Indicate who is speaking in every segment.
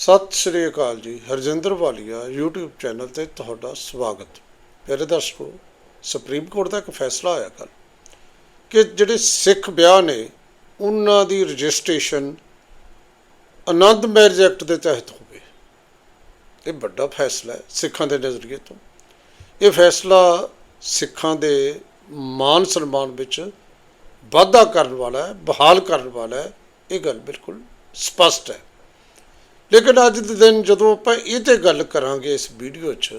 Speaker 1: ਸਤਿ ਸ਼੍ਰੀ ਅਕਾਲ ਜੀ, ਹਰਜਿੰਦਰ ਵਾਲੀਆ, YouTube channel ਤੇ ਤੁਹਾਡਾ ਸਵਾਗਤ। ਪਿਆਰੇ ਦਰਸ਼ਕੋ ਸੁਪਰੀਮ ਕੋਰਟ ਦਾ ਇੱਕ ਫੈਸਲਾ ਆਇਆ ਕੱਲ ਕਿ ਜਿਹੜੇ ਸਿੱਖ ਵਿਆਹ ਨੇ, ਉਹਨਾਂ ਦੀ ਰਜਿਸਟ੍ਰੇਸ਼ਨ ਆਨੰਦ ਮੈਰਿਜ ਐਕਟ ਦੇ ਤਹਿਤ ਹੋਵੇ। ਇਹ ਵੱਡਾ ਫੈਸਲਾ ਹੈ ਸਿੱਖਾਂ ਦੇ ਨਜ਼ਰੀਏ ਤੋਂ। ਇਹ ਫੈਸਲਾ ਸਿੱਖਾਂ ਦੇ ਮਾਨ ਸਨਮਾਨ ਵਿੱਚ ਵਾਧਾ ਕਰਨ ਵਾਲਾ ਹੈ, ਬਹਾਲ ਕਰਨ ਵਾਲਾ ਹੈ, ਇਹ ਗੱਲ ਬਿਲਕੁਲ ਸਪਸ਼ਟ ਹੈ। ਲੇਕਿਨ ਅੱਜ ਦੇ ਦਿਨ ਜਦੋਂ ਆਪਾਂ ਇਹ ਤੇ ਗੱਲ ਕਰਾਂਗੇ ਇਸ ਵੀਡੀਓ 'ਚ,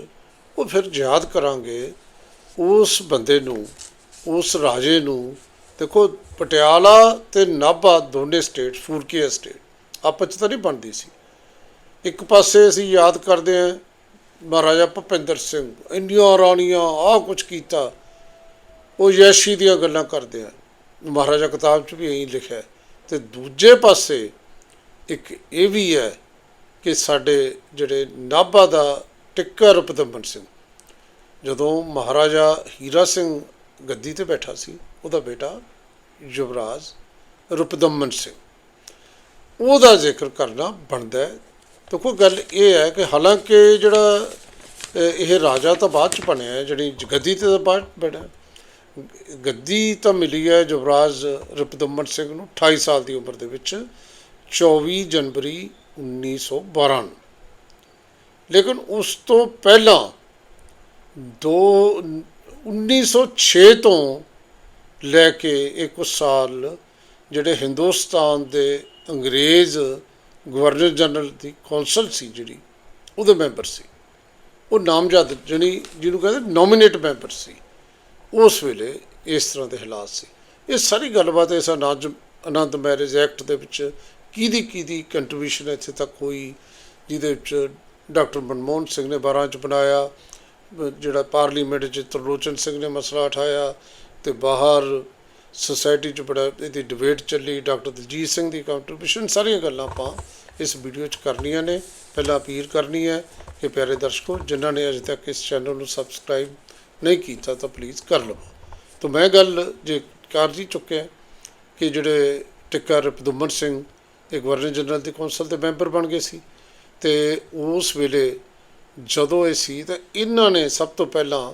Speaker 1: ਉਹ ਫਿਰ ਯਾਦ ਕਰਾਂਗੇ ਉਸ ਬੰਦੇ ਨੂੰ, ਉਸ ਰਾਜੇ ਨੂੰ। ਦੇਖੋ, ਪਟਿਆਲਾ ਤੇ ਨਾਭਾ ਦੋਨੇ ਸਟੇਟ ਫੂਰਕੀ ਸਟੇਟ ਆਪਸ 'ਚ ਤਾਂ ਨਹੀਂ ਬਣਦੀ ਸੀ। ਇੱਕ ਪਾਸੇ ਅਸੀਂ ਯਾਦ ਕਰਦੇ ਹਾਂ, ਮਹਾਰਾਜਾ ਭੁਪਿੰਦਰ ਸਿੰਘ ਇੰਡੀਆ ਰਾਣੀਆਂ, ਆਹ ਕੁਝ ਕੀਤਾ। ਉਹ ਯਸ਼ੀ ਦੀਆਂ ਗੱਲਾਂ ਕਰਦੇ ਆ ਮਹਾਰਾਜਾ ਕਿਤਾਬ 'ਚ ਵੀ ਇਹੀ ਲਿਖਿਆ ਹੈ। ਤੇ ਦੂਜੇ ਪਾਸੇ ਇੱਕ ਇਹ ਵੀ ਹੈ ਕਿ ਸਾਡੇ ਜਿਹੜੇ ਨਾਭਾ ਦਾ ਟਿੱਕਾ ਰੁਪਦਮਨ ਸਿੰਘ ਜਦੋਂ ਮਹਾਰਾਜਾ ਹੀਰਾ ਸਿੰਘ ਗੱਦੀ ਤੇ ਬੈਠਾ ਸੀ ਉਹਦਾ ਬੇਟਾ ਯੁਵਰਾਜ ਰੁਪਦਮਨ ਸਿੰਘ। ਉਹਦਾ ਜ਼ਿਕਰ ਕਰਨਾ ਬਣਦਾ ਹੈ। ਤਾਂ ਕੋਈ ਗੱਲ ਇਹ ਹੈ ਕਿ ਹਾਲਾਂਕਿ ਜਿਹੜਾ ਇਹ ਰਾਜਾ ਤਾਂ ਬਾਅਦ ਚ ਬਣਿਆ ਹੈ, ਜਿਹੜੀ ਗੱਦੀ ਤੇ ਤਾਂ ਬਾਅਦ ਬਣਿਆ ਗੱਦੀ ਤਾਂ ਮਿਲੀ ਹੈ ਯੁਵਰਾਜ ਰੁਪਦਮਨ ਸਿੰਘ ਨੂੰ 28 ਸਾਲ ਦੀ ਉਮਰ ਦੇ ਵਿੱਚ 24 ਜਨਵਰੀ 1912 ਨੂੰ। ਲੇਕਿਨ ਉਸ ਤੋਂ ਪਹਿਲਾਂ ਦੋ 1906 ਤੋਂ ਲੈ ਕੇ ਇੱਕ ਸਾਲ ਜਿਹੜੇ ਹਿੰਦੁਸਤਾਨ ਦੇ ਅੰਗਰੇਜ਼ ਗਵਰਨਰ ਜਨਰਲ ਦੀ ਕੌਂਸਲ ਸੀ ਜਿਹੜੀ, ਉਹਦੇ ਮੈਂਬਰ ਸੀ। ਉਹ ਨਾਮਜ਼ਦ ਜਿਹੜੀ ਜਿਹਨੂੰ ਕਹਿੰਦੇ ਨੋਮੀਨੇਟ ਮੈਂਬਰ ਸੀ। ਉਸ ਵੇਲੇ ਇਸ ਤਰ੍ਹਾਂ ਦੇ ਹਾਲਾਤ ਸੀ। ਇਹ ਸਾਰੀ ਗੱਲਬਾਤ ਇਸ ਅਨਾਜ ਆਨੰਦ ਮੈਰਿਜ ਐਕਟ ਦੇ ਵਿੱਚ ਕਿਹਦੀ ਕਿਹਦੀ ਕੰਟਰੀਬਿਊਸ਼ਨ ਇੱਥੇ ਤੱਕ ਹੋਈ, ਜਿਹਦੇ ਵਿੱਚ ਡਾਕਟਰ ਮਨਮੋਹਨ ਸਿੰਘ ਨੇ 12 ਚ ਬਣਾਇਆ, ਜਿਹੜਾ ਪਾਰਲੀਮੈਂਟ 'ਚ ਤਰਲੋਚਨ ਸਿੰਘ ਨੇ ਮਸਲਾ ਉਠਾਇਆ ਤੇ ਬਾਹਰ ਸੁਸਾਇਟੀ 'ਚ ਬੜਾ ਇਹਦੀ ਡਿਬੇਟ ਚੱਲੀ, ਡਾਕਟਰ ਦਲਜੀਤ ਸਿੰਘ ਦੀ ਕੰਟਰੀਬਿਊਸ਼ਨ ਸਾਰੀਆਂ ਗੱਲਾਂ ਆਪਾਂ ਇਸ ਵੀਡੀਓ 'ਚ ਕਰਨੀਆਂ ਨੇ। ਪਹਿਲਾਂ ਅਪੀਲ ਕਰਨੀ ਹੈ ਕਿ ਪਿਆਰੇ ਦਰਸ਼ਕੋ, ਜਿਨ੍ਹਾਂ ਨੇ ਅਜੇ ਤੱਕ ਇਸ ਚੈਨਲ ਨੂੰ ਸਬਸਕ੍ਰਾਈਬ ਨਹੀਂ ਕੀਤਾ ਤਾਂ ਪਲੀਜ਼ ਕਰ ਲਵੋ। ਤਾਂ ਮੈਂ ਗੱਲ ਜੇ ਕਰ ਹੀ ਚੁੱਕਿਆ ਕਿ ਜਿਹੜੇ ਟਿੱਕਾ ਰਪਦੁਮਨ ਸਿੰਘ ਇੱਕ ਗਵਰਨਰ ਜਨਰਲ ਦੀ ਕੌਂਸਲ ਦੇ ਮੈਂਬਰ ਬਣ ਗਏ ਸੀ। ਤੇ ਉਸ ਵੇਲੇ ਜਦੋਂ ਇਹ ਸੀ ਤਾਂ ਇਹਨਾਂ ਨੇ ਸਭ ਤੋਂ ਪਹਿਲਾਂ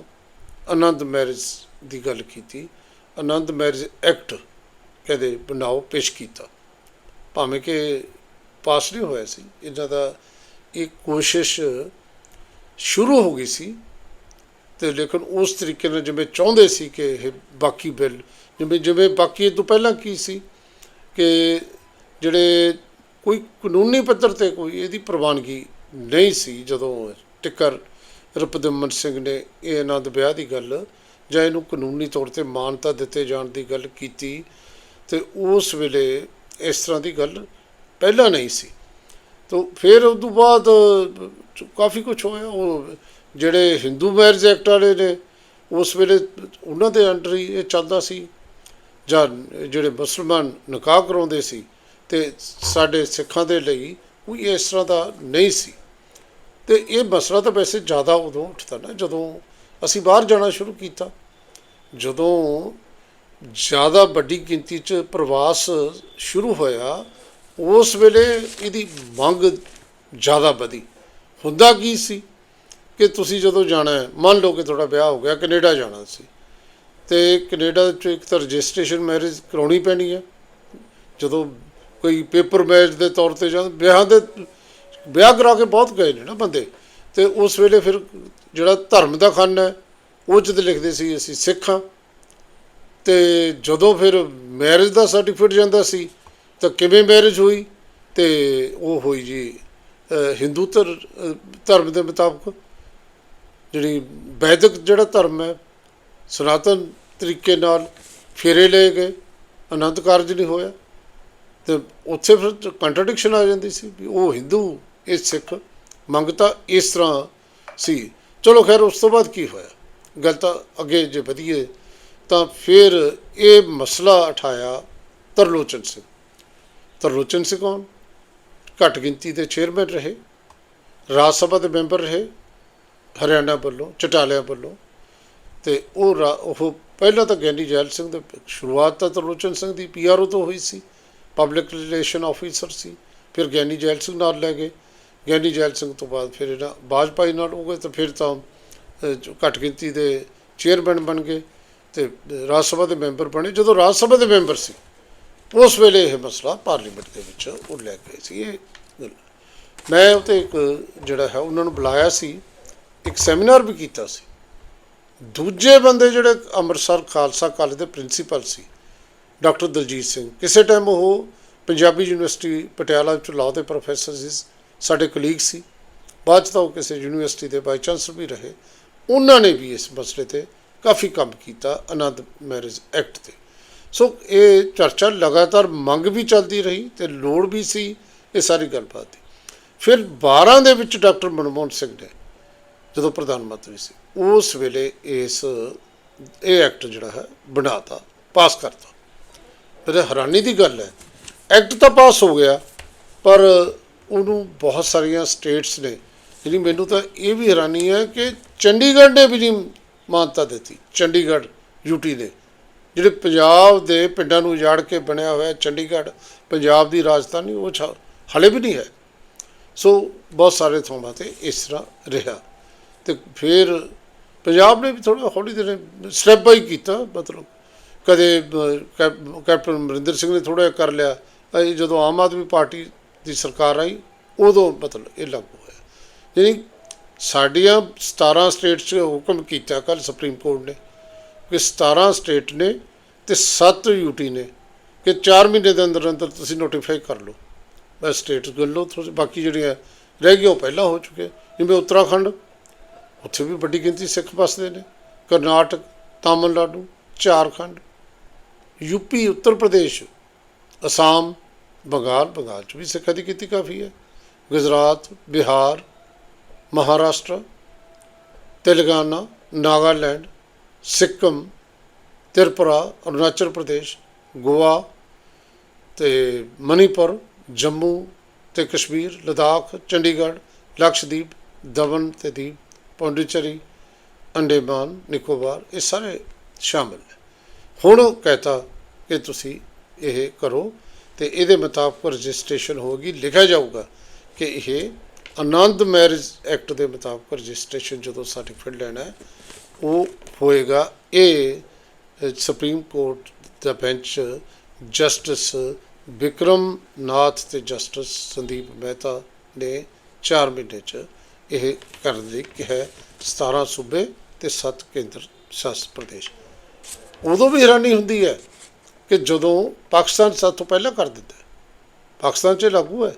Speaker 1: ਆਨੰਦ ਮੈਰਿਜ ਦੀ ਗੱਲ ਕੀਤੀ। ਆਨੰਦ ਮੈਰਿਜ ਐਕਟ ਕਹਿੰਦੇ ਬਣਾਓ, ਪੇਸ਼ ਕੀਤਾ। ਭਾਵੇਂ ਕਿ ਪਾਸ ਨਹੀਂ ਹੋਇਆ ਸੀ, ਇਹਨਾਂ ਦਾ ਇਹ ਕੋਸ਼ਿਸ਼ ਸ਼ੁਰੂ ਹੋ ਗਈ ਸੀ ਤੇ ਲੇਕਿਨ ਉਸ ਤਰੀਕੇ ਨਾਲ ਜਿਵੇਂ ਚਾਹੁੰਦੇ ਸੀ ਕਿ ਇਹ ਬਾਕੀ ਬਿੱਲ, ਜਿਵੇਂ ਜਿਵੇਂ ਬਾਕੀ ਇਹ ਤੋਂ ਪਹਿਲਾਂ ਕੀ ਸੀ ਕਿ ਜਿਹੜੇ ਕੋਈ ਕਾਨੂੰਨੀ ਪੱਧਰ ਤੇ ਕੋਈ ਇਹਦੀ ਪ੍ਰਵਾਨਗੀ ਨਹੀਂ ਸੀ, ਜਦੋਂ ਟਿੱਕਰ ਰਪਦਮਨ ਸਿੰਘ ਨੇ ਇਹ ਆਨੰਦ ਵਿਆਹ ਦੀ ਗੱਲ ਜਾਂ ਇਹਨੂੰ ਕਾਨੂੰਨੀ ਤੌਰ ਤੇ ਮਾਨਤਾ ਦਿੱਤੇ ਜਾਣ ਦੀ ਗੱਲ ਕੀਤੀ, ਤੇ ਉਸ ਵੇਲੇ ਇਸ ਤਰ੍ਹਾਂ ਦੀ ਗੱਲ ਪਹਿਲਾਂ ਨਹੀਂ ਸੀ। ਤੋ ਫਿਰ ਉਸ ਤੋਂ ਬਾਅਦ ਕਾਫੀ ਕੁਝ ਹੋਇਆ। ਉਹ ਜਿਹੜੇ ਹਿੰਦੂ ਮੈਰਿਜ ਐਕਟ ਵਾਲੇ ਨੇ, ਉਸ ਵੇਲੇ ਉਹਨਾਂ ਦੇ ਅੰਡਰ ਹੀ ਇਹ ਚੱਲਦਾ ਸੀ ਜਾਂ ਜਿਹੜੇ ਮੁਸਲਮਾਨ ਨਿਕਾਹ ਕਰਾਉਂਦੇ ਸੀ ਤੇ ਸਾਡੇ ਸਿੱਖਾਂ ਦੇ ਲਈ ਕੋਈ ਇਸ ਤਰ੍ਹਾਂ ਦਾ ਨਹੀਂ ਸੀ। ਤੇ ਇਹ ਮਸਲਾ ਤਾਂ ਵੈਸੇ ਜ਼ਿਆਦਾ ਉਦੋਂ ਉੱਠਦਾ ਨਾ ਜਦੋਂ ਅਸੀਂ ਬਾਹਰ ਜਾਣਾ ਸ਼ੁਰੂ ਕੀਤਾ। ਜਦੋਂ ਜ਼ਿਆਦਾ ਵੱਡੀ ਗਿਣਤੀ 'ਚ ਪ੍ਰਵਾਸ ਸ਼ੁਰੂ ਹੋਇਆ, ਉਸ ਵੇਲੇ ਇਹਦੀ ਮੰਗ ਜ਼ਿਆਦਾ ਵਧੀ। ਹੁੰਦਾ ਕੀ ਸੀ ਕਿ ਤੁਸੀਂ ਜਦੋਂ ਜਾਣਾ ਹੈ, ਮੰਨ ਲਓ ਕਿ ਤੁਹਾਡਾ ਵਿਆਹ ਹੋ ਗਿਆ, ਕੈਨੇਡਾ ਜਾਣਾ ਸੀ। ਤੇ ਕੈਨੇਡਾ 'ਚ ਇੱਕ ਤਾਂ ਰਜਿਸਟ੍ਰੇਸ਼ਨ ਮੈਰਿਜ ਕਰਾਉਣੀ ਪੈਣੀ ਹੈ। ਜਦੋਂ ਕੋਈ ਪੇਪਰ ਮੈਰਿਜ ਦੇ ਤੌਰ ਤੇ ਜਾਂ ਵਿਆਹ ਦੇ, ਵਿਆਹ ਕਰਾ ਕੇ ਬਹੁਤ ਗਏ ਨੇ ਨਾ ਬੰਦੇ। ਤੇ ਉਸ ਵੇਲੇ ਫਿਰ ਜਿਹੜਾ ਧਰਮ ਦਾ ਖਾਨਾ ਹੈ, ਉਹ 'ਚ ਤੇ ਲਿਖਦੇ ਸੀ ਅਸੀਂ ਸਿੱਖ ਹਾਂ। ਤੇ ਜਦੋਂ ਫਿਰ ਮੈਰਿਜ ਦਾ ਸਰਟੀਫਿਕੇਟ ਜਾਂਦਾ ਸੀ, ਤਾਂ ਕਿਵੇਂ ਮੈਰਿਜ ਹੋਈ? ਤੇ ਉਹ ਹੋਈ ਜੀ ਹਿੰਦੂ ਧਰ, ਧਰਮ ਦੇ ਮੁਤਾਬਕ ਜਿਹੜੀ ਵੈਦਿਕ ਜਿਹੜਾ ਧਰਮ ਹੈ, ਸਨਾਤਨ ਤਰੀਕੇ ਨਾਲ ਫੇਰੇ ਲਏ ਗਏ, ਆਨੰਦ ਕਾਰਜ ਨਹੀਂ ਹੋਇਆ। ਤੇ ਉੱਥੇ ਫਿਰ ਕੰਟਰਡਿਕਸ਼ਨ ਆ ਜਾਂਦੀ ਸੀ ਵੀ ਉਹ ਹਿੰਦੂ, ਇਹ ਸਿੱਖ, ਮੰਗ ਤਾਂ ਇਸ ਤਰ੍ਹਾਂ ਸੀ। ਚਲੋ ਖੈਰ, ਉਸ ਤੋਂ ਬਾਅਦ ਕੀ ਹੋਇਆ? ਗੱਲ ਤਾਂ ਅੱਗੇ ਜੇ ਵਧੀਏ, ਤਾਂ ਫਿਰ ਇਹ ਮਸਲਾ ਉਠਾਇਆ ਤਰਲੋਚਨ ਸਿੰਘ। ਤਰਲੋਚਨ ਸਿੰਘ ਕੌਣ? ਘੱਟ ਗਿਣਤੀ ਦੇ ਚੇਅਰਮੈਨ ਰਹੇ, ਰਾਜ ਸਭਾ ਦੇ ਮੈਂਬਰ ਰਹੇ, ਹਰਿਆਣਾ ਵੱਲੋਂ, ਚਟਾਲਿਆਂ ਵੱਲੋਂ। ਤੇ ਉਹ ਰਾ- ਉਹ ਪਹਿਲਾਂ ਤਾਂ ਗਿਆਨੀ ਜੈਲ ਸਿੰਘ ਦੇ ਸ਼ੁਰੂਆਤ ਤਾਂ ਤਰਲੋਚਨ ਸਿੰਘ ਦੀ ਪੀਆਰਓ ਤੋਂ ਹੋਈ ਸੀ। ਪਬਲਿਕ ਰਿਲੇਸ਼ਨ ਆਫੀਸਰ ਸੀ। ਫਿਰ ਗਿਆਨੀ ਜੈਲ ਸਿੰਘ ਨਾਲ ਲੈ ਗਏ। ਗਿਆਨੀ ਜੈਲ ਸਿੰਘ ਤੋਂ ਬਾਅਦ ਫਿਰ ਇਹਨਾਂ ਬਾਜਪਾਈ ਨਾਲ ਹੋ ਗਏ ਤਾਂ ਫਿਰ ਤਾਂ ਘੱਟ ਗਿਣਤੀ ਦੇ ਚੇਅਰਮੈਨ ਬਣ ਗਏ ਤੇ ਰਾਜ ਸਭਾ ਦੇ ਮੈਂਬਰ ਬਣੇ। ਜਦੋਂ ਰਾਜ ਸਭਾ ਦੇ ਮੈਂਬਰ ਸੀ, ਉਸ ਵੇਲੇ ਇਹ ਮਸਲਾ ਪਾਰਲੀਮੈਂਟ ਦੇ ਵਿੱਚ ਉਹ ਲੈ ਗਏ ਸੀ। ਇਹ ਮੈਂ ਉਹ 'ਤੇ ਇੱਕ ਜਿਹੜਾ ਹੈ, ਉਹਨਾਂ ਨੂੰ ਬੁਲਾਇਆ ਸੀ। ਇੱਕ ਸੈਮੀਨਾਰ ਵੀ ਕੀਤਾ ਸੀ। ਦੂਜੇ ਬੰਦੇ ਜਿਹੜੇ ਅੰਮ੍ਰਿਤਸਰ ਖਾਲਸਾ ਕਾਲਜ ਦੇ ਪ੍ਰਿੰਸੀਪਲ ਸੀ ਡਾਕਟਰ ਦਲਜੀਤ ਸਿੰਘ। ਕਿਸੇ ਟਾਈਮ ਉਹ ਪੰਜਾਬੀ ਯੂਨੀਵਰਸਿਟੀ ਪਟਿਆਲਾ ਵਿੱਚ ਲਾਅ ਦੇ ਪ੍ਰੋਫੈਸਰ ਸੀ। ਸਾਡੇ ਕਲੀਗ ਸੀ। ਬਾਅਦ 'ਚ ਤਾਂ ਉਹ ਕਿਸੇ ਯੂਨੀਵਰਸਿਟੀ ਦੇ ਵਾਈਸ ਚਾਂਸਲਰ ਵੀ ਰਹੇ। ਉਹਨਾਂ ਨੇ ਵੀ ਇਸ ਮਸਲੇ ਤੇ ਕਾਫੀ ਕੰਮ ਕੀਤਾ ਆਨੰਦ ਮੈਰਿਜ ਐਕਟ ਤੇ। ਸੋ ਇਹ ਚਰਚਾ ਲਗਾਤਾਰ ਮੰਗ ਵੀ ਚੱਲਦੀ ਰਹੀ ਤੇ ਲੋੜ ਵੀ ਸੀ ਇਹ ਸਾਰੀ ਗੱਲਬਾਤ ਦੀ। ਫਿਰ 12 ਦੇ ਵਿੱਚ ਡਾਕਟਰ ਮਨਮੋਹਨ ਸਿੰਘ ਨੇ ਜਦੋਂ ਪ੍ਰਧਾਨ ਮੰਤਰੀ ਸੀ, ਉਸ ਵੇਲੇ ਇਸ ਇਹ ਐਕਟ ਜਿਹੜਾ ਹੈ ਬਣਾਤਾ, ਪਾਸ ਕਰਤਾ। ਮੇਰੇ ਹੈਰਾਨੀ ਦੀ ਗੱਲ ਹੈ। ਐਕਟ ਤਾਂ ਪਾਸ ਹੋ ਗਿਆ, ਪਰ ਉਹਨੂੰ ਬਹੁਤ ਸਾਰੀਆਂ ਸਟੇਟਸ ਨੇ ਜਿਹੜੀ ਮੈਨੂੰ ਤਾਂ ਇਹ ਵੀ ਹੈਰਾਨੀ ਹੈ ਕਿ ਚੰਡੀਗੜ੍ਹ ਨੇ ਵੀ ਨਹੀਂ ਮਾਨਤਾ ਦਿੱਤੀ। ਚੰਡੀਗੜ੍ਹ ਯੂਟੀ ਨੇ ਜਿਹੜੇ ਪੰਜਾਬ ਦੇ ਪਿੰਡਾਂ ਨੂੰ ਉਜਾੜ ਕੇ ਬਣਿਆ ਹੋਇਆ ਚੰਡੀਗੜ੍ਹ, ਪੰਜਾਬ ਦੀ ਰਾਜਧਾਨੀ, ਉਹ ਛਾ- ਹਲੇ ਵੀ ਨਹੀਂ ਹੈ। ਸੋ ਬਹੁਤ ਸਾਰੇ ਥਾਵਾਂ ਤੇ ਇਸ ਤਰ੍ਹਾਂ ਰਿਹਾ। ਤੇ ਫਿਰ ਪੰਜਾਬ ਨੇ ਵੀ ਥੋੜਾ ਹੌਲੀ ਦੇ ਸਟੈਪ ਬਾਈ ਕੀਤਾ, ਮਤਲਬ ਕਦੇ ਕੈਪ- ਕੈਪਟਨ ਅਮਰਿੰਦਰ ਸਿੰਘ ਨੇ ਥੋੜਾ ਕਰ ਲਿਆ। ਇਹ ਜਦੋਂ ਆਮ ਆਦਮੀ ਪਾਰਟੀ ਦੀ ਸਰਕਾਰ ਆਈ, ਉਦੋਂ ਮਤਲਬ ਇਹ ਲਾਗੂ ਹੋਇਆ। ਯਾਨੀ ਸਾਡੀਆਂ 17 ਸਟੇਟ 'ਚ ਹੁਕਮ ਕੀਤਾ ਕੱਲ ਸੁਪਰੀਮ ਕੋਰਟ ਨੇ ਕਿ 17 ਸਟੇਟ ਨੇ ਤੇ 7 ਯੂਟੀ ਨੇ ਕਿ 4 ਮਹੀਨੇ ਦੇ ਅੰਦਰ ਅੰਦਰ ਤੁਸੀਂ ਨੋਟੀਫਾਈ ਕਰ ਲਓ। ਬਸ ਸਟੇਟ ਗੱਲ ਲਓ ਥੋੜ੍ਹੀ, ਬਾਕੀ ਜਿਹੜੀਆਂ ਰਹਿ ਗਈਆਂ ਉਹ ਪਹਿਲਾਂ ਹੋ ਚੁੱਕੇ। ਜਿਵੇਂ ਉੱਤਰਾਖੰਡ, ਉੱਥੇ ਵੀ ਵੱਡੀ ਗਿਣਤੀ ਸਿੱਖ ਵਸਦੇ ਨੇ। ਕਰਨਾਟਕ, ਤਾਮਿਲਨਾਡੂ, ਝਾਰਖੰਡ ਯੂਪੀ, ਉੱਤਰ ਪ੍ਰਦੇਸ਼, ਅਸਾਮ, ਬੰਗਾਲ ਬੰਗਾਲ ਚ ਵੀ ਸਿੱਖਾਂ ਦੀ ਕੀਤੀ ਕਾਫੀ ਹੈ। ਗੁਜਰਾਤ, ਬਿਹਾਰ, ਮਹਾਰਾਸ਼ਟਰ, ਤੇਲੰਗਾਨਾ, ਨਾਗਾਲੈਂਡ, ਸਿੱਕਮ, ਤ੍ਰਿਪੁਰਾ, ਅਰੁਣਾਚਲ ਪ੍ਰਦੇਸ਼, ਗੋਆ ਤੇ ਮਨੀਪੁਰ, ਜੰਮੂ ਤੇ ਕਸ਼ਮੀਰ, ਲਦਾਖ, ਚੰਡੀਗੜ੍ਹ, ਲਕਸ਼ਦੀਪ, ਦਮਨ ਤੇ ਦੀਪ, ਪੌਂਡੀਚਰੀ, ਅੰਡੇਮਾਨ, ਨਿਕੋਬਾਰ, ਇਹ ਸਾਰੇ ਸ਼ਾਮਿਲ ਨੇ। ਹੁਣ ਉਹ ਕਹਤਾ ਕਿ ਤੁਸੀਂ ਇਹ ਕਰੋ ਤੇ ਇਹਦੇ ਮੁਤਾਬਕ ਰਜਿਸਟ੍ਰੇਸ਼ਨ ਹੋਗੀ ਲਿਖਿਆ ਜਾਊਗਾ ਕਿ ਇਹ ਆਨੰਦ ਮੈਰਿਜ ਐਕਟ ਦੇ ਮੁਤਾਬਕ ਰਜਿਸਟ੍ਰੇਸ਼ਨ ਜਦੋਂ ਸਰਟੀਫਿਕੇਟ ਲੈਣਾ ਹੈ, ਉਹ ਹੋਏਗਾ ਇਹ ਸੁਪਰੀਮ ਕੋਰਟ ਦਾ ਬੈਂਚ ਜਸਟਿਸ ਵਿਕਰਮ ਨਾਥ ਤੇ ਜਸਟਿਸ ਸੰਦੀਪ ਮਹਿਤਾ ਨੇ 4 ਮਹੀਨੇ ਚ ਇਹ ਕਰਨ ਲਈ ਕਿਹਾ 17 ਸੂਬੇ ਤੇ 7 ਕੇਂਦਰ ਸ਼ਾਸਤ ਪ੍ਰਦੇਸ਼। ਉਦੋਂ ਵੀ ਹੈਰਾਨੀ ਹੁੰਦੀ ਹੈ ਕਿ ਜਦੋਂ ਪਾਕਿਸਤਾਨ ਸਭ ਤੋਂ ਪਹਿਲਾਂ ਕਰ ਦਿੰਦਾ ਪਾਕਿਸਤਾਨ 'ਚ ਲਾਗੂ ਹੈ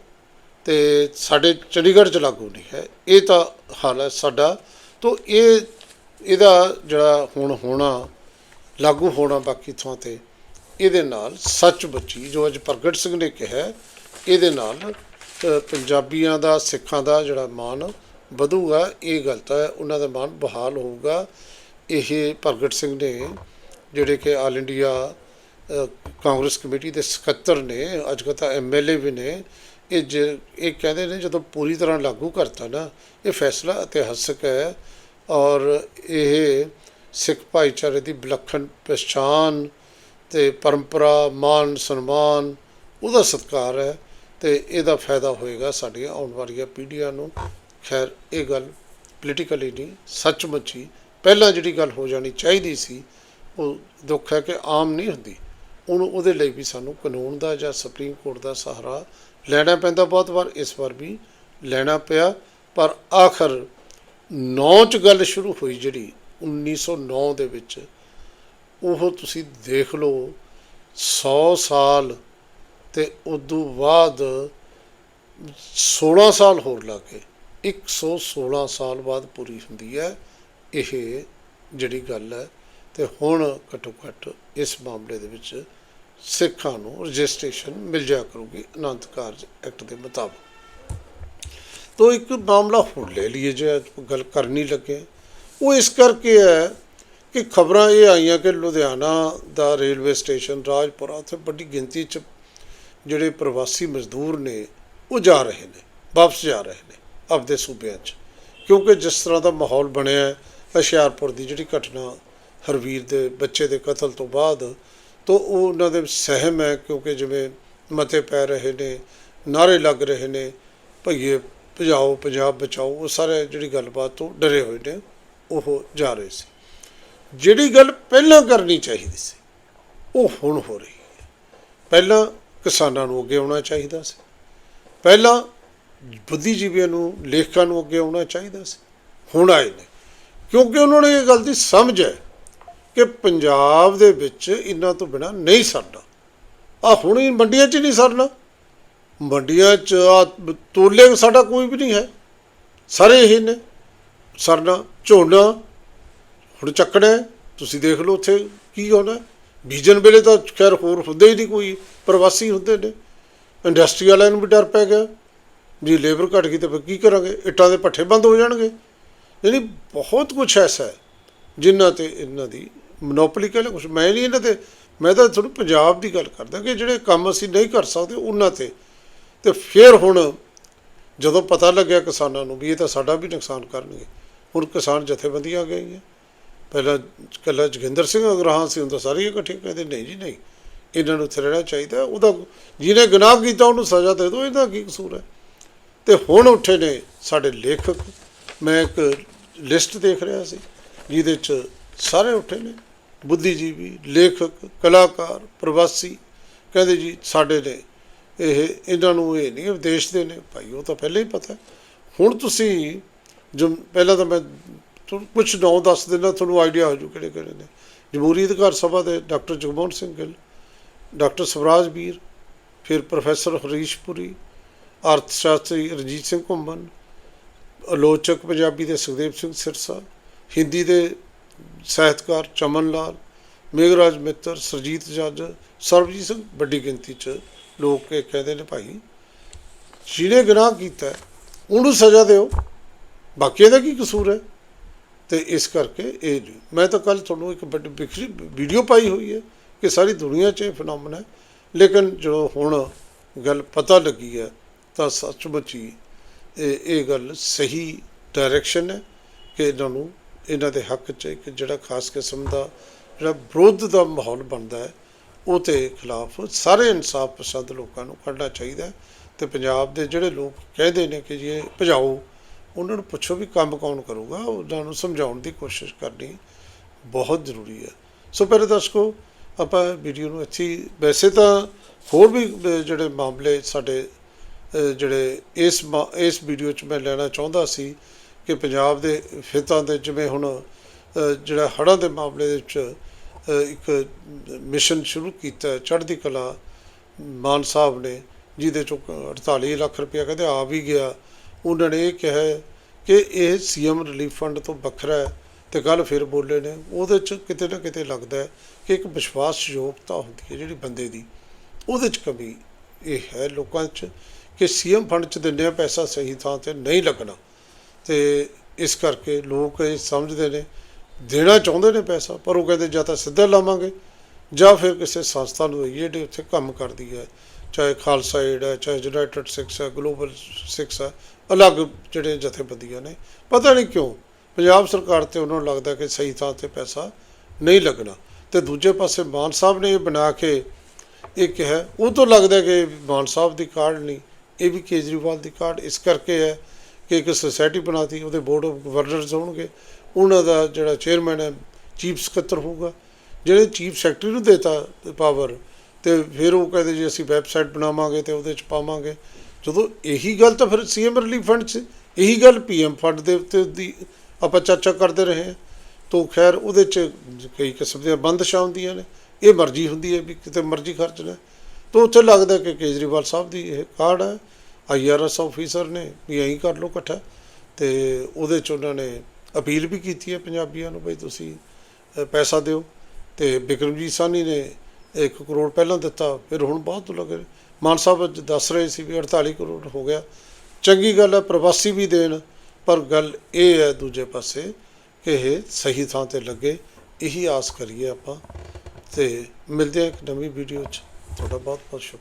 Speaker 1: ਤੇ ਸਾਡੇ ਚੰਡੀਗੜ੍ਹ 'ਚ ਲਾਗੂ ਨਹੀਂ ਹੈ। ਇਹ ਤਾਂ ਹਾਲ ਹੈ ਸਾਡਾ। ਤੋਂ ਇਹ ਇਹਦਾ ਜਿਹੜਾ ਹੁਣ ਹੋਣਾ ਲਾਗੂ ਹੋਣਾ ਬਾਕੀ ਥਾਂ ਤੇ ਇਹਦੇ ਨਾਲ ਸੱਚ ਬੱਚੀ ਜੋ ਅੱਜ ਪ੍ਰਗਟ ਸਿੰਘ ਨੇ ਕਿਹਾ ਇਹਦੇ ਨਾਲ ਪੰਜਾਬੀਆਂ ਦਾ ਸਿੱਖਾਂ ਦਾ ਜਿਹੜਾ ਮਾਣ ਵਧੂਗਾ ਇਹ ਗਲਤ ਹੈ, ਉਹਨਾਂ ਦਾ ਮਾਣ ਬਹਾਲ ਹੋਊਗਾ। ਇਹ ਪ੍ਰਗਟ ਸਿੰਘ ਨੇ ਜਿਹੜੇ ਕਿ ਆਲ ਇੰਡੀਆ ਕਾਂਗਰਸ ਕਮੇਟੀ ਦੇ ਸਕੱਤਰ ਨੇ ਅੱਜ ਕੱਲ੍ਹ ਤਾਂ ਐਮਐਲਏ ਵੀ ਨੇ, ਇਹ ਜੇ, ਇਹ ਕਹਿੰਦੇ ਨੇ ਜਦੋਂ ਪੂਰੀ ਤਰ੍ਹਾਂ ਲਾਗੂ ਕਰਤਾ ਨਾ, ਇਹ ਫੈਸਲਾ ਇਤਿਹਾਸਕ ਹੈ ਔਰ ਇਹ ਸਿੱਖ ਭਾਈਚਾਰੇ ਦੀ ਵਿਲੱਖਣ ਪਛਾਣ ਤੇ ਪਰੰਪਰਾ ਮਾਨ ਸਨਮਾਨ, ਉਹਦਾ ਸਤਿਕਾਰ ਹੈ ਤੇ ਇਹਦਾ ਫਾਇਦਾ ਹੋਏਗਾ ਸਾਡੀਆਂ ਆਉਣ ਵਾਲੀਆਂ ਪੀੜ੍ਹੀਆਂ ਨੂੰ। ਖੈਰ, ਇਹ ਗੱਲ ਪੋਲੀਟੀਕਲੀ ਨਹੀਂ, ਸੱਚਮੁੱਚ ਹੀ ਪਹਿਲਾਂ ਜਿਹੜੀ ਗੱਲ ਹੋ ਜਾਣੀ ਚਾਹੀਦੀ ਸੀ ਉਹ ਦੁੱਖ ਹੈ ਕਿ ਆਮ ਨਹੀਂ ਹੁੰਦੀ। ਉਹਨੂੰ ਉਹਦੇ ਲਈ ਵੀ ਸਾਨੂੰ ਕਾਨੂੰਨ ਦਾ ਜਾਂ ਸੁਪਰੀਮ ਕੋਰਟ ਦਾ ਸਹਾਰਾ ਲੈਣਾ ਪੈਂਦਾ। ਬਹੁਤ ਵਾਰ ਇਸ ਵਾਰ ਵੀ ਲੈਣਾ ਪਿਆ। ਪਰ ਆਖਰ 9 ਚ ਗੱਲ ਸ਼ੁਰੂ ਹੋਈ ਜਿਹੜੀ 1909 ਦੇ ਵਿੱਚ, ਉਹ ਤੁਸੀਂ ਦੇਖ ਲਓ 100 ਸਾਲ ਤੇ ਉਦੋਂ ਬਾਅਦ 16 ਸਾਲ ਹੋਰ ਲੱਗੇ 116 ਸਾਲ ਬਾਅਦ ਪੂਰੀ ਹੁੰਦੀ ਹੈ। ਇਹ ਜਿਹੜੀ ਗੱਲ ਹੈ ਤੇ ਹੁਣ ਘੱਟੋ ਘੱਟ ਇਸ ਮਾਮਲੇ ਦੇ ਵਿੱਚ ਸਿੱਖਾਂ ਨੂੰ ਰਜਿਸਟ੍ਰੇਸ਼ਨ ਮਿਲ ਜਾ ਕਰੂਗੀ, ਅਨੰਤ ਕਾਰਜ ਐਕਟ ਦੇ ਮੁਤਾਬਕ। ਤੋ ਇੱਕ ਮਾਮਲਾ ਹੁਣ ਲੈ ਲਈਏ ਜੇ ਅੱਜ ਗੱਲ ਕਰਨੀ ਲੱਗੇ। ਉਹ ਇਸ ਕਰਕੇ ਹੈ ਕਿ ਖਬਰਾਂ ਇਹ ਆਈਆਂ ਕਿ ਲੁਧਿਆਣਾ ਦਾ ਰੇਲਵੇ ਸਟੇਸ਼ਨ ਰਾਜਪੁਰਾ ਉੱਥੇ ਵੱਡੀ ਗਿਣਤੀ 'ਚ ਜਿਹੜੇ ਪ੍ਰਵਾਸੀ ਮਜ਼ਦੂਰ ਨੇ, ਉਹ ਜਾ ਰਹੇ ਨੇ, ਵਾਪਸ ਜਾ ਰਹੇ ਨੇ ਆਪਦੇ ਸੂਬਿਆਂ 'ਚ। ਕਿਉਂਕਿ ਜਿਸ ਤਰ੍ਹਾਂ ਦਾ ਮਾਹੌਲ ਬਣਿਆ ਹੈ, ਹੁਸ਼ਿਆਰਪੁਰ ਦੀ ਜਿਹੜੀ ਘਟਨਾ ਹਰਵੀਰ ਦੇ ਬੱਚੇ ਦੇ ਕਤਲ ਤੋਂ ਬਾਅਦ ਤੋਂ ਉਹ ਉਹਨਾਂ ਦੇ ਸਹਿਮ ਹੈ ਕਿਉਂਕਿ ਜਿਵੇਂ ਮਤੇ ਪੈ ਰਹੇ ਨੇ ਨਾਰੇ ਲੱਗ ਰਹੇ ਨੇ, ਭਈਏ ਭਜਾਓ, ਪੰਜਾਬ ਬਚਾਓ, ਉਹ ਸਾਰੇ ਜਿਹੜੀ ਗੱਲਬਾਤ ਤੋਂ ਡਰੇ ਹੋਏ ਨੇ, ਉਹ ਜਾ ਰਹੇ ਸੀ। ਜਿਹੜੀ ਗੱਲ ਪਹਿਲਾਂ ਕਰਨੀ ਚਾਹੀਦੀ ਸੀ, ਉਹ ਹੁਣ ਹੋ ਰਹੀ ਹੈ। ਪਹਿਲਾਂ ਕਿਸਾਨਾਂ ਨੂੰ ਅੱਗੇ ਆਉਣਾ ਚਾਹੀਦਾ ਸੀ। ਪਹਿਲਾਂ ਬੁੱਧੀਜੀਵੀਆਂ ਨੂੰ, ਲੇਖਕਾਂ ਨੂੰ ਅੱਗੇ ਆਉਣਾ ਚਾਹੀਦਾ ਸੀ। ਹੁਣ ਆਏ ਨੇ। ਕਿਉਂਕਿ ਉਹਨਾਂ ਨੂੰ ਇਹ ਗੱਲ ਦੀ ਸਮਝ ਹੈ ਕਿ ਪੰਜਾਬ ਦੇ ਵਿੱਚ ਇਹਨਾਂ ਤੋਂ ਬਿਨਾ ਨਹੀਂ ਸਰਨਾ। ਆ ਹੁਣ ਹੀ ਮੰਡੀਆਂ 'ਚ ਨਹੀਂ ਸਰਨਾ। ਮੰਡੀਆਂ 'ਚ ਆ ਤੋਲੇ ਸਾਡਾ ਕੋਈ ਵੀ ਨਹੀਂ ਹੈ। ਸਾਰੇ ਇਹ ਨੇ। ਸਰਨਾ, ਝੋਨਾ, ਹੁਣ ਚੱਕਣਾ ਤੁਸੀਂ ਦੇਖ ਲਓ ਉੱਥੇ ਕੀ ਹੋਣਾ ਹੈ। ਬੀਜਣ ਵੇਲੇ ਤਾਂ ਖੈਰ ਹੋਰ ਹੁੰਦੇ ਹੀ ਨਹੀਂ ਕੋਈ, ਪ੍ਰਵਾਸੀ ਹੁੰਦੇ ਨੇ। ਇੰਡਸਟਰੀ ਵਾਲਿਆਂ ਨੂੰ ਵੀ ਡਰ ਪੈ ਗਿਆ। ਜੀ ਲੇਬਰ ਘਟ ਗਈ ਤਾਂ ਫਿਰ ਕੀ ਕਰਾਂਗੇ? ਇੱਟਾਂ ਦੇ ਪੱਠੇ ਬੰਦ ਹੋ ਜਾਣਗੇ। ਯਾਨੀ ਬਹੁਤ ਕੁਝ ਐਸਾ ਹੈ, ਜਿਨ੍ਹਾਂ ਤੇ ਇਹਨਾਂ ਦੀ ਮੋਨੋਪੋਲੀ ਕਹਿ ਲਓ ਕੁਛ। ਮੈਂ ਨਹੀਂ ਇਹਨਾਂ ਤੇ ਮੈਂ ਤਾਂ ਤੁਹਾਨੂੰ ਪੰਜਾਬ ਦੀ ਗੱਲ ਕਰਦਾ ਕਿ ਜਿਹੜੇ ਕੰਮ ਅਸੀਂ ਨਹੀਂ ਕਰ ਸਕਦੇ ਉਹਨਾਂ ਤੇ। ਤੇ ਫਿਰ ਹੁਣ ਜਦੋਂ ਪਤਾ ਲੱਗਿਆ ਕਿਸਾਨਾਂ ਨੂੰ ਵੀ ਇਹ ਤਾਂ ਸਾਡਾ ਵੀ ਨੁਕਸਾਨ ਕਰਨਗੇ, ਹੁਣ ਕਿਸਾਨ ਜਥੇਬੰਦੀਆਂ ਗਈਆਂ। ਪਹਿਲਾਂ ਕੱਲਾ ਜੋਗਿੰਦਰ ਸਿੰਘ ਅਗਰਾਹਾਂ ਸੀ ਹੁੰਦਾ ਸਾਰੇ ਇਕੱਠੇ ਕਹਿੰਦੇ, ਨਹੀਂ ਜੀ, ਨਹੀਂ, ਇਹਨਾਂ ਨੂੰ ਇੱਥੇ ਰਹਿਣਾ ਚਾਹੀਦਾ। ਉਹਦਾ ਜਿਹਨੇ ਗੁਨਾਹ ਕੀਤਾ, ਉਹਨੂੰ ਸਜ਼ਾ ਦੇ ਦਿਓ, ਇਹਦਾ ਕੀ ਕਸੂਰ ਹੈ? ਤੇ ਹੁਣ ਉੱਠੇ ਨੇ ਸਾਡੇ ਲੇਖਕ। ਮੈਂ ਇੱਕ ਲਿਸਟ ਦੇਖ ਰਿਹਾ ਸੀ, ਜਿਹਦੇ ਚ ਸਾਰੇ ਉੱਠੇ ਨੇ। ਬੁੱਧੀਜੀਵੀ, ਲੇਖਕ, ਕਲਾਕਾਰ, ਪ੍ਰਵਾਸੀ ਕਹਿੰਦੇ ਜੀ ਸਾਡੇ ਨੇ ਇਹ, ਇਹਨਾਂ ਨੂੰ ਇਹ ਨਹੀਂ ਵਿਦੇਸ਼ ਦੇ ਨੇ, ਭਾਈ ਉਹ ਤਾਂ ਪਹਿਲਾਂ ਹੀ ਪਤਾ। ਹੁਣ ਤੁਸੀਂ ਜੋ ਪਹਿਲਾਂ ਤਾਂ ਮੈਂ ਕੁਝ ਨੌ ਦੱਸ ਦਿਨਾਂ ਤੁਹਾਨੂੰ ਆਈਡੀਆ ਹੋ ਜੂ ਕਿਹੜੇ ਕਿਹੜੇ ਨੇ। ਜਮਹੂਰੀ ਅਧਿਕਾਰ ਸਭਾ ਦੇ ਡਾਕਟਰ ਜਗਮੋਹਨ ਸਿੰਘ ਗਿੱਲ, ਡਾਕਟਰ ਸਵਰਾਜ ਵੀਰ, ਫਿਰ ਪ੍ਰੋਫੈਸਰ ਹਰੀਸ਼ ਪੁਰੀ, ਅਰਥ ਸ਼ਾਸਤਰੀ ਰਣਜੀਤ ਸਿੰਘ ਘੁੰਮਣ ਆਲੋਚਕ ਪੰਜਾਬੀ ਦੇ ਸੁਖਦੇਵ ਸਿੰਘ ਸਿਰਸਾ, ਹਿੰਦੀ ਦੇ ਸਾਹਿਤਕਾਰ ਚਮਨ ਲਾਲ, ਮੇਘਰਾਜ ਮਿੱਤਰ ਸਰਜੀਤ ਜੱਜ, ਸਰਬਜੀਤ ਸਿੰਘ ਵੱਡੀ ਗਿਣਤੀ 'ਚ ਲੋਕ ਇਹ ਕਹਿੰਦੇ ਨੇ ਭਾਈ, ਜਿਹਨੇ ਗੁਨਾਹ ਕੀਤਾ ਉਹਨੂੰ ਸਜ਼ਾ ਦਿਓ। ਬਾਕੀ ਇਹਦਾ ਕੀ ਕਸੂਰ ਹੈ? ਤੇ ਇਸ ਕਰਕੇ ਇਹ ਮੈਂ ਤਾਂ ਕੱਲ ਤੁਹਾਨੂੰ ਇੱਕ ਵੱਡੀ ਵਿਖਰੀ ਵੀਡੀਓ ਪਾਈ ਹੋਈ ਹੈ ਕਿ ਸਾਰੀ ਦੁਨੀਆ 'ਚ ਇਹ ਫਨੋਮਨ ਹੈ। ਲੇਕਿਨ ਜਦੋਂ ਹੁਣ ਗੱਲ ਪਤਾ ਲੱਗੀ ਹੈ, ਤਾਂ ਸੱਚਮੁੱਚ ਹੀ ਇਹ ਗੱਲ ਸਹੀ ਡਾਇਰੈਕਸ਼ਨ ਹੈ ਕਿ ਇਹਨਾਂ ਨੂੰ ਇਹਨਾਂ ਦੇ ਹੱਕ 'ਚ ਇੱਕ ਜਿਹੜਾ ਖਾਸ ਕਿਸਮ ਦਾ ਜਿਹੜਾ ਵਿਰੋਧ ਦਾ ਮਾਹੌਲ ਬਣਦਾ ਹੈ, ਉਹ ਤੇ ਖਿਲਾਫ ਸਾਰੇ ਇਨਸਾਫ ਪਸੰਦ ਲੋਕਾਂ ਨੂੰ ਕੱਢਣਾ ਚਾਹੀਦਾ ਹੈ ਤੇ ਪੰਜਾਬ ਦੇ ਜਿਹੜੇ ਲੋਕ ਕਹਿੰਦੇ ਨੇ ਕਿ ਜੀ ਇਹ ਭਜਾਓ, ਉਹਨਾਂ ਨੂੰ ਪੁੱਛੋ ਵੀ ਕੰਮ ਕੌਣ ਕਰੂਗਾ, ਉਹਨਾਂ ਨੂੰ ਸਮਝਾਉਣ ਦੀ ਕੋਸ਼ਿਸ਼ ਕਰਨੀ ਬਹੁਤ ਜ਼ਰੂਰੀ ਹੈ। ਸੋ ਪਹਿਲੇ ਦਰਸ਼ਕੋ, ਆਪਾਂ ਵੀਡੀਓ ਨੂੰ ਅੱਛੀ ਵੈਸੇ ਤਾਂ ਹੋਰ ਵੀ ਜਿਹੜੇ ਮਾਮਲੇ ਸਾਡੇ ਜਿਹੜੇ ਇਸ ਮਾ- ਇਸ ਵੀਡੀਓ 'ਚ ਮੈਂ ਲੈਣਾ ਚਾਹੁੰਦਾ ਸੀ ਕਿ ਪੰਜਾਬ ਦੇ ਹਿੱਤਾਂ ਦੇ ਜਿਵੇਂ ਹੁਣ ਜਿਹੜਾ ਹੜ੍ਹਾਂ ਦੇ ਮਾਮਲੇ ਦੇ ਵਿੱਚ ਇੱਕ ਮਿਸ਼ਨ ਸ਼ੁਰੂ ਕੀਤਾ ਚੜ੍ਹਦੀ ਕਲਾ, ਮਾਨ ਸਾਹਿਬ ਨੇ, ਜਿਹਦੇ ਚੋਂ 48 ਲੱਖ ਰੁਪਇਆ ਕਹਿੰਦੇ ਆ ਵੀ ਗਿਆ। ਉਹਨਾਂ ਨੇ ਇਹ ਕਿਹਾ ਕਿ ਇਹ ਸੀਐਮ ਰਿਲੀਫ ਫੰਡ ਤੋਂ ਵੱਖਰਾ ਹੈ ਤੇ ਕੱਲ ਫਿਰ ਬੋਲੇ ਨੇ। ਉਹਦੇ ਚ ਕਿਤੇ ਨਾ ਕਿਤੇ ਲੱਗਦਾ ਕਿ ਇੱਕ ਵਿਸ਼ਵਾਸ ਯੋਗਤਾ ਹੁੰਦੀ ਹੈ ਜਿਹੜੀ ਬੰਦੇ ਦੀ। ਉਹਦੇ ਚ ਕਮੀ ਇਹ ਹੈ ਲੋਕਾਂ ਚ ਕਿ ਸੀਐਮ ਫੰਡ ਚ ਦਿੰਦੇ ਆ ਪੈਸਾ ਸਹੀ ਥਾਂ ਤੇ ਨਹੀਂ ਲੱਗਣਾ। ਤੇ ਇਸ ਕਰਕੇ ਲੋਕ ਇਹ ਸਮਝਦੇ ਨੇ, ਦੇਣਾ ਚਾਹੁੰਦੇ ਨੇ ਪੈਸਾ, ਪਰ ਉਹ ਕਹਿੰਦੇ ਜਾਂ ਤਾਂ ਸਿੱਧਾ ਲਾਵਾਂਗੇ ਜਾਂ ਫਿਰ ਕਿਸੇ ਸੰਸਥਾ ਨੂੰ ਦਈਏ ਜਿਹੜੀ ਉੱਥੇ ਕੰਮ ਕਰਦੀ ਹੈ। ਚਾਹੇ ਖਾਲਸਾ ਏਡ ਹੈ, ਚਾਹੇ ਯੂਨਾਈਟਿਡ ਸਿਕਸ ਹੈ ਗਲੋਬਲ ਸਿਕਸ ਹੈ, ਅਲੱਗ ਜਿਹੜੇ ਜਥੇਬੰਦੀਆਂ ਨੇ, ਪਤਾ ਨਹੀਂ ਕਿਉਂ ਪੰਜਾਬ ਸਰਕਾਰ ਤੇ ਉਹਨਾਂ ਨੂੰ ਲੱਗਦਾ ਕਿ ਸਹੀ ਥਾਂ ਤੇ ਪੈਸਾ ਨਹੀਂ ਲੱਗਣਾ। ਤੇ ਦੂਜੇ ਪਾਸੇ ਮਾਨ ਸਾਹਿਬ ਨੇ ਇਹ ਬਣਾ ਕੇ ਇਹ ਕਿਹਾ, ਉਹ ਤੋਂ ਲੱਗਦਾ ਕਿ ਮਾਨ ਸਾਹਿਬ ਦੀ ਕਾਰਡ ਨਹੀਂ, ਇਹ ਵੀ ਕੇਜਰੀਵਾਲ ਦੀ ਕਾਰਡ, ਇਸ ਕਰਕੇ ਹੈ ਕਿ ਇੱਕ ਸੁਸਾਇਟੀ ਬਣਾਤੀ, ਉਹਦੇ ਬੋਰਡ ਆਫ ਗਵਰਨਰਸ ਹੋਣਗੇ। ਉਹਨਾਂ ਦਾ ਜਿਹੜਾ ਚੇਅਰਮੈਨ ਹੈ ਚੀਫ ਸਕੱਤਰ ਹੋਊਗਾ। ਜਿਹੜੇ ਚੀਫ ਸੈਕਟਰੀ ਨੂੰ ਦੇਤਾ ਪਾਵਰ ਤੇ ਫਿਰ ਉਹ ਕਹਿੰਦੇ ਜੀ ਅਸੀਂ ਵੈਬਸਾਈਟ ਬਣਾਵਾਂਗੇ ਤੇ ਉਹਦੇ ਚ ਪਾਵਾਂਗੇ। ਜਦੋਂ ਇਹੀ ਗੱਲ ਤਾਂ ਫਿਰ ਸੀਐਮ ਰਿਲੀਫ ਫੰਡ 'ਚ, ਇਹੀ ਗੱਲ ਪੀਐਮ ਫੰਡ ਦੇ ਉੱਤੇ ਦੀ ਆਪਾਂ ਚਰਚਾ ਕਰਦੇ ਰਹੇ ਹਾਂ। ਤੋਂ ਖੈਰ ਉਹਦੇ 'ਚ ਕਈ ਕਿਸਮ ਦੀਆਂ ਬੰਦਸ਼ਾਂ ਹੁੰਦੀਆਂ ਨੇ, ਇਹ ਮਰਜ਼ੀ ਹੁੰਦੀ ਹੈ ਵੀ ਕਿਤੇ ਮਰਜ਼ੀ ਖਰਚਣਾ। ਤੋਂ ਉੱਥੇ ਲੱਗਦਾ ਕਿ ਕੇਜਰੀਵਾਲ ਸਾਹਿਬ ਦੀ ਇਹ ਕਾਰਡ ਹੈ। ਆਈਆਰਐਸ ਆਫੀਸਰ ਨੇ ਵੀ ਐਂ ਕਰ ਲਓ ਇਕੱਠਾ। ਤੇ ਉਹਦੇ 'ਚ ਉਹਨਾਂ ਨੇ ਅਪੀਲ ਵੀ ਕੀਤੀ ਹੈ ਪੰਜਾਬੀਆਂ ਨੂੰ, ਬਈ ਤੁਸੀਂ ਪੈਸਾ ਦਿਓ। ਤੇ ਬਿਕਰਮਜੀਤ ਸਾਨੀ ਨੇ 1 ਕਰੋੜ ਪਹਿਲਾਂ ਦਿੱਤਾ, ਫਿਰ ਹੁਣ ਬਹੁਤ ਲੱਗੇ। ਨੇ। ਮਾਨ ਸਾਹਿਬ ਅੱਜ ਦੱਸ ਰਹੇ ਸੀ ਵੀ 48 ਕਰੋੜ ਹੋ ਗਿਆ। ਚੰਗੀ ਗੱਲ ਹੈ, ਪ੍ਰਵਾਸੀ ਵੀ ਦੇਣ, ਪਰ ਗੱਲ ਇਹ ਹੈ ਦੂਜੇ ਪਾਸੇ ਕਿ ਇਹ ਸਹੀ ਥਾਂ ਤੇ ਲੱਗੇ। ਇਹੀ ਆਸ ਕਰੀਏ ਆਪਾਂ। ਤੇ ਮਿਲਦੇ ਹਾਂ ਇੱਕ ਨਵੀਂ ਵੀਡੀਓ 'ਚ। ਤੁਹਾਡਾ ਬਹੁਤ ਬਹੁਤ ਸ਼ੁਕਰੀਆ।